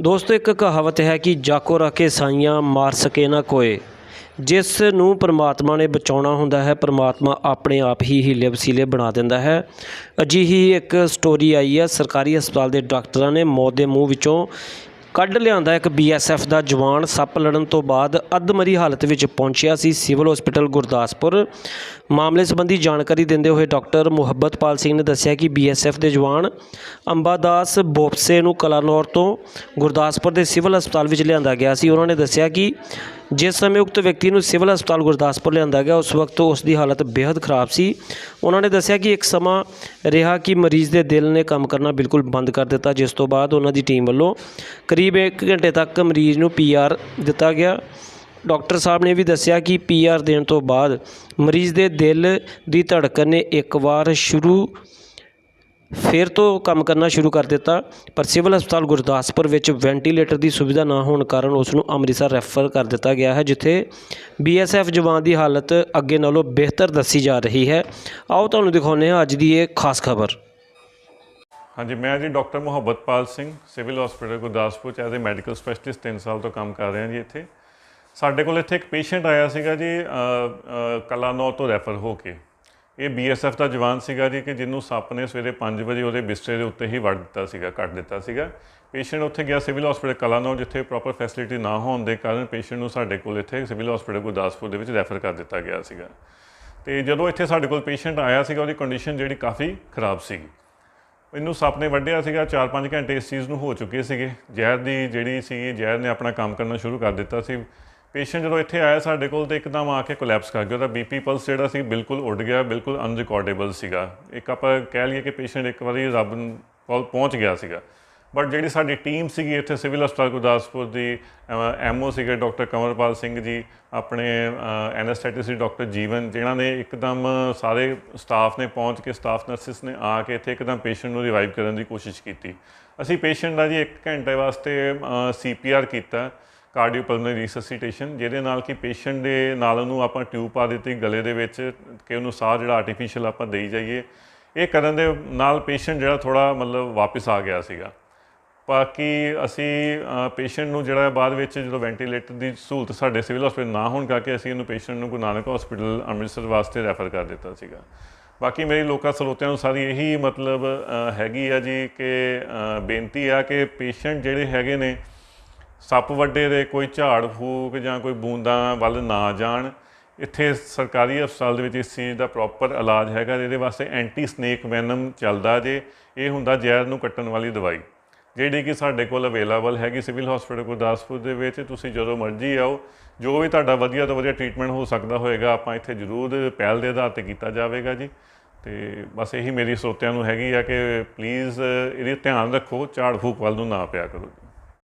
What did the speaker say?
ਦੋਸਤੋ, ਇੱਕ ਕਹਾਵਤ ਹੈ ਕਿ ਜਾਕੋ ਰਕੇ ਸਾਈਆਂ ਮਾਰ ਸਕੇ ਨਾ ਕੋਏ। ਜਿਸ ਨੂੰ ਪਰਮਾਤਮਾ ਨੇ ਬਚਾਉਣਾ ਹੁੰਦਾ ਹੈ, ਪਰਮਾਤਮਾ ਆਪਣੇ ਆਪ ਹੀ ਹੀਲੇ ਵਸੀਲੇ ਬਣਾ ਦਿੰਦਾ ਹੈ। ਅਜਿਹੀ ਇੱਕ ਸਟੋਰੀ ਆਈ ਹੈ। ਸਰਕਾਰੀ ਹਸਪਤਾਲ ਦੇ ਡਾਕਟਰਾਂ ਨੇ ਮੌਤ ਦੇ ਮੂੰਹ ਵਿੱਚੋਂ ਕੱਢ ਲਿਆਂਦਾ ਇੱਕ ਬੀਐਸਐਫ ਦਾ ਜਵਾਨ, ਸੱਪ ਲੜਨ ਤੋਂ ਬਾਅਦ ਅੱਧਮਰੀ ਹਾਲਤ ਵਿੱਚ ਪਹੁੰਚਿਆ ਸੀ ਸਿਵਲ ਹਸਪੀਟਲ ਗੁਰਦਾਸਪੁਰ। ਮਾਮਲੇ ਸੰਬੰਧੀ ਜਾਣਕਾਰੀ ਦਿੰਦੇ ਹੋਏ ਡਾਕਟਰ ਮੁਹੱਬਤਪਾਲ ਸਿੰਘ ਨੇ ਦੱਸਿਆ ਕਿ ਬੀਐਸਐਫ ਦੇ ਜਵਾਨ ਅੰਬਾਦਾਸ ਬੋਪਸੇ ਨੂੰ ਕਲਾਨੌਰ ਤੋਂ ਗੁਰਦਾਸਪੁਰ ਦੇ ਸਿਵਲ ਹਸਪਤਾਲ ਵਿੱਚ ਲਿਆਂਦਾ ਗਿਆ ਸੀ। ਉਹਨਾਂ ਨੇ ਦੱਸਿਆ ਕਿ ਜਿਸ ਸਮੇਂ ਉਕਤ ਵਿਅਕਤੀ ਨੂੰ ਸਿਵਲ ਹਸਪਤਾਲ ਗੁਰਦਾਸਪੁਰ ਲਿਆਂਦਾ ਗਿਆ, ਉਸ ਵਕਤ ਉਸ ਦੀ ਹਾਲਤ ਬੇहद ਖਰਾਬ ਸੀ। ਉਹਨਾਂ ਨੇ ਦੱਸਿਆ ਕਿ ਇੱਕ ਸਮਾਂ ਰਿਹਾ ਕਿ ਮਰੀਜ਼ ਦੇ ਦਿਲ ਨੇ ਕੰਮ ਕਰਨਾ ਬਿਲਕੁਲ ਬੰਦ ਕਰ ਦਿੱਤਾ, ਜਿਸ ਤੋਂ ਬਾਅਦ ਉਹਨਾਂ ਦੀ ਟੀਮ ਵੱਲੋਂ ਕਰੀਬ 1 ਘੰਟੇ ਤੱਕ ਮਰੀਜ਼ ਨੂੰ ਪੀਆਰ ਦਿੱਤਾ ਗਿਆ। ਡਾਕਟਰ ਸਾਹਿਬ ਨੇ ਵੀ ਦੱਸਿਆ ਕਿ ਪੀਆਰ ਦੇਣ ਤੋਂ ਬਾਅਦ ਮਰੀਜ਼ ਦੇ ਦਿਲ ਦੀ ਧੜਕਣ ਨੇ ਇੱਕ ਵਾਰ ਸ਼ੁਰੂ ਫਿਰ ਤੋਂ ਕੰਮ ਕਰਨਾ ਸ਼ੁਰੂ ਕਰ ਦਿੱਤਾ, ਪਰ ਸਿਵਲ ਹਸਪਤਾਲ ਗੁਰਦਾਸਪੁਰ ਵਿੱਚ ਵੈਂਟੀਲੇਟਰ ਦੀ ਸੁਵਿਧਾ ਨਾ ਹੋਣ ਕਾਰਨ ਉਸ ਨੂੰ ਅੰਮ੍ਰਿਤਸਰ ਰੈਫਰ ਕਰ ਦਿੱਤਾ ਗਿਆ ਹੈ, ਜਿੱਥੇ ਬੀਐਸਐਫ ਜਵਾਨ ਦੀ ਹਾਲਤ ਅੱਗੇ ਨਾਲੋਂ ਬਿਹਤਰ ਦੱਸੀ ਜਾ ਰਹੀ ਹੈ। ਆਓ ਤੁਹਾਨੂੰ ਦਿਖਾਉਂਦੇ ਹਾਂ ਅੱਜ ਦੀ ਇਹ ਖਾਸ ਖਬਰ। ਹਾਂਜੀ, ਮੈਂ ਜੀ doctor Muhabbatpal Singh, civil hospital Gurdaspur ਚ ਐਜ਼ ਅ ਮੈਡੀਕਲ ਸਪੈਸ਼ਲਿਸਟ 3 ਸਾਲ ਤੋਂ ਕੰਮ ਕਰ ਰਿਹਾ ਜੀ ਇੱਥੇ। ਸਾਡੇ ਕੋਲ ਇੱਥੇ ਇੱਕ ਪੇਸ਼ੈਂਟ ਆਇਆ ਸੀਗਾ ਜੀ ਕਲਾਨੌਰ ਤੋਂ ਰੈਫਰ ਹੋ ਕੇ। ਇਹ ਬੀਐਸਐਫ ਦਾ ਜਵਾਨ ਸੀਗਾ ਜੀ ਕਿ ਜਿਹਨੂੰ ਸੱਪ ਨੇ ਸਵੇਰੇ 5 ਵਜੇ ਉਹਦੇ ਬਿਸਤਰੇ ਦੇ ਉੱਤੇ ਹੀ ਵੜ ਦਿੱਤਾ ਸੀਗਾ ਕੱਟ ਦਿੱਤਾ ਸੀਗਾ। ਪੇਸ਼ੈਂਟ ਉੱਥੇ ਗਿਆ ਸਿਵਲ ਹਸਪੀਟਲ ਕਲਾਨੌਰ, ਜਿੱਥੇ ਪ੍ਰੋਪਰ ਫੈਸਿਲਿਟੀ ਨਾ ਹੋਣ ਦੇ ਕਾਰਨ ਪੇਸ਼ੈਂਟ ਨੂੰ ਸਾਡੇ ਕੋਲ ਇੱਥੇ ਸਿਵਲ ਹਸਪੀਟਲ ਗੁਰਦਾਸਪੁਰ ਦੇ ਵਿੱਚ ਰੈਫਰ ਕਰ ਦਿੱਤਾ ਗਿਆ ਸੀਗਾ। ਤੇ ਜਦੋਂ ਇੱਥੇ ਸਾਡੇ ਕੋਲ ਪੇਸ਼ੈਂਟ ਆਇਆ ਸੀਗਾ, ਉਹਦੀ ਕੰਡੀਸ਼ਨ ਜਿਹੜੀ ਕਾਫੀ ਖਰਾਬ ਸੀਗੀ। ਇਹਨੂੰ ਸੱਪ ਨੇ ਵੱਢਿਆ ਸੀਗਾ 4-5 ਘੰਟੇ ਇਸ ਚੀਜ਼ ਨੂੰ ਹੋ ਚੁੱਕੇ ਸੀਗੇ। ਜ਼ਹਿਰ ਦੀ ਜਿਹੜੀ ਸੀ ਜ਼ਹਿਰ ਨੇ ਆਪਣਾ ਕੰਮ ਕਰਨਾ ਸ਼ੁਰੂ ਕਰ ਦਿੱਤਾ ਸੀ। ਪੇਸ਼ੈਂਟ ਜਦੋਂ ਇੱਥੇ ਆਇਆ, ਸਾਡੇ ਕੋਲ ਤੇ ਇੱਕਦਮ ਆ ਕੇ ਕੋਲੈਪਸ ਕਰ ਗਿਆ। ਉਹਦਾ ਬੀਪੀ ਪਲਸ ਜਿਹੜਾ ਸੀ ਬਿਲਕੁਲ ਉੱਡ ਗਿਆ, ਬਿਲਕੁਲ ਅਨਰਿਕਾਰਡੇਬਲ ਸੀਗਾ। ਇੱਕ ਆਪਾਂ ਕਹਿ ਲਈਏ ਕਿ ਪੇਸ਼ੈਂਟ ਇੱਕ ਵਾਰੀ ਰੱਬ ਕੋਲ ਪਹੁੰਚ ਗਿਆ ਸੀਗਾ। ਬਟ ਜਿਹੜੀ ਸਾਡੀ ਟੀਮ ਸੀਗੀ ਇੱਥੇ ਸਿਵਲ ਹਸਪਤਾਲ ਗੁਰਦਾਸਪੁਰ ਦੀ ਐਮਓ ਸੀਗੇ ਡਾਕਟਰ ਕੰਵਰਪਾਲ ਸਿੰਘ ਜੀ, ਆਪਣੇ ਐਨਸਥੈਟਿਸਟ ਡਾਕਟਰ ਜੀਵਨ, ਜਿਨ੍ਹਾਂ ਨੇ ਇੱਕਦਮ ਸਾਰੇ ਸਟਾਫ ਨੇ ਪਹੁੰਚ ਕੇ ਸਟਾਫ ਨਰਸਿਸ ਨੇ ਆ ਕੇ ਇੱਥੇ ਇੱਕਦਮ ਪੇਸ਼ੈਂਟ ਨੂੰ ਰਿਵਾਈਵ ਕਰਨ ਦੀ ਕੋਸ਼ਿਸ਼ ਕੀਤੀ। ਅਸੀਂ ਪੇਸ਼ੈਂਟ ਦਾ ਜੀ 1 ਘੰਟੇ ਵਾਸਤੇ ਸੀਪੀਆਰ ਕੀਤਾ। ਕਾਰਡੀਓਪਲਮਨਰੀ ਰਿਸਸੀਟੇਸ਼ਨ ਜਿਹਦੇ ਨਾਲ ਕਿ ਪੇਸ਼ੈਂਟ ਦੇ ਨਾਲ ਉਹਨੂੰ ਆਪਾਂ ਟਿਊਬ ਪਾ ਦਿੱਤੀ, ਗਲੇ ਦੇ ਵਿੱਚ, ਕਿ ਉਹਨੂੰ ਸਾਹ ਜਿਹੜਾ ਆਰਟੀਫੀਸ਼ੀਅਲ ਆਪਾਂ ਦੇਈ ਜਾਈਏ। ਇਹ ਕਰਨ ਦੇ ਨਾਲ ਪੇਸ਼ੈਂਟ ਜਿਹੜਾ ਥੋੜਾ ਮਤਲਬ ਵਾਪਸ ਆ ਗਿਆ ਸੀਗਾ। ਬਾਕੀ ਅਸੀਂ ਪੇਸ਼ੈਂਟ ਨੂੰ ਜਿਹੜਾ ਬਾਅਦ ਵਿੱਚ ਜਦੋਂ ਵੈਂਟੀਲੇਟਰ ਦੀ ਸਹੂਲਤ ਸਾਡੇ ਸਿਵਲ ਹਸਪੀਟਲ ਨਾ ਹੋਣ ਕਰਕੇ ਅਸੀਂ ਇਹਨੂੰ ਪੇਸ਼ੈਂਟ ਨੂੰ ਗੁਰੂ ਨਾਨਕ ਹਸਪੀਟਲ ਅੰਮ੍ਰਿਤਸਰ ਵਾਸਤੇ ਰੈਫਰ ਕਰ ਦਿੱਤਾ ਸੀਗਾ। ਬਾਕੀ ਮੇਰੀ ਲੋਕਾਂ ਸਰੋਤਿਆਂ ਨੂੰ ਸਾਰੀ ਇਹੀ ਮਤਲਬ ਹੈਗੀ ਆ ਜੀ ਕਿ ਬੇਨਤੀ ਆ ਕਿ ਪੇਸ਼ੈਂਟ ਜਿਹੜੇ ਹੈਗੇ ਨੇ ਸੱਪ ਵੱਡੇ ਦੇ ਕੋਈ ਝਾੜ ਫੂਕ ਜਾਂ ਕੋਈ ਬੂੰਦਾਂ ਵੱਲ ਨਾ ਜਾਣ, ਇੱਥੇ ਸਰਕਾਰੀ ਹਸਪਤਾਲ ਦੇ ਵਿੱਚ ਇਸ ਚੀਜ਼ ਦਾ ਪ੍ਰੋਪਰ ਇਲਾਜ ਹੈਗਾ ਇਹਦੇ ਵਾਸਤੇ ਐਂਟੀ ਸਨੇਕ ਵੈਨਮ ਚੱਲਦਾ ਜੇ, ਇਹ ਹੁੰਦਾ ਜ਼ਹਿਰ ਨੂੰ ਕੱਟਣ ਵਾਲੀ ਦਵਾਈ। ਜਿਹੜੀ ਕਿ ਸਾਡੇ ਕੋਲ ਅਵੇਲੇਬਲ ਹੈਗੀ ਸਿਵਲ ਹਸਪੀਟਲ ਗੁਰਦਾਸਪੁਰ ਦੇ ਵਿੱਚ, ਤੁਸੀਂ ਜਦੋਂ ਮਰਜ਼ੀ ਆਓ, ਜੋ ਵੀ ਤੁਹਾਡਾ ਵਧੀਆ ਤੋਂ ਵਧੀਆ ਟ੍ਰੀਟਮੈਂਟ ਹੋ ਸਕਦਾ ਹੋਏਗਾ, ਆਪਾਂ ਇੱਥੇ ਜ਼ਰੂਰ ਪਹਿਲ ਦੇ ਆਧਾਰ ਤੇ ਕੀਤਾ ਜਾਵੇਗਾ ਜੀ। ਤੇ ਬਸ ਇਹੀ ਮੇਰੀ ਸਰੋਤਿਆਂ ਨੂੰ ਹੈਗੀ ਆ ਕਿ ਪਲੀਜ਼ ਇਹਦੀ ਧਿਆਨ ਰੱਖੋ, ਝਾੜ ਫੂਕ ਵੱਲ ਨੂੰ ਨਾ ਪਿਆ ਕਰੋ